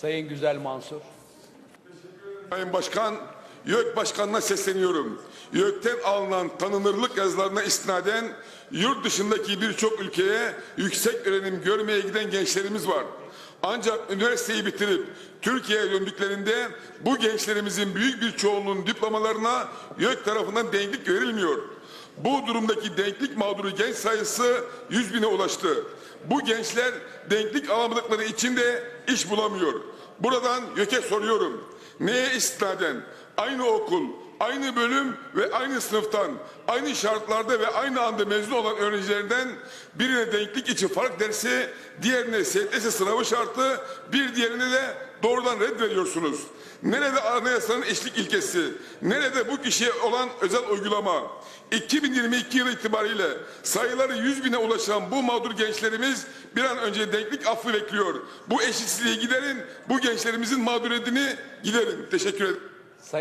Sayın Güzel Mansur. Sayın Başkan, YÖK Başkanı'na sesleniyorum. YÖK'ten alınan tanınırlık yazılarına istinaden yurt dışındaki birçok ülkeye yüksek öğrenim görmeye giden gençlerimiz var. Ancak üniversiteyi bitirip Türkiye'ye döndüklerinde bu gençlerimizin büyük bir çoğunluğunun diplomalarına YÖK tarafından denklik verilmiyor. Bu durumdaki denklik mağduru genç sayısı 100 bine ulaştı. Bu gençler denklik alamadıkları için de iş bulamıyor. Buradan YÖK'e soruyorum. Neye istinaden? Aynı okul, aynı bölüm ve aynı sınıftan, aynı şartlarda ve aynı anda mezun olan öğrencilerden birine denklik için fark dersi, diğerine STS sınavı şartı, bir diğerine de doğrudan red veriyorsunuz. Nerede anayasanın eşlik ilkesi? Nerede bu kişiye olan özel uygulama? 2022 yılı itibariyle sayıları 100 bine ulaşan bu mağdur gençlerimiz bir an önce denklik affı bekliyor. Bu eşitsizliği giderin, bu gençlerimizin mağduriyetini giderin. Teşekkür ederim.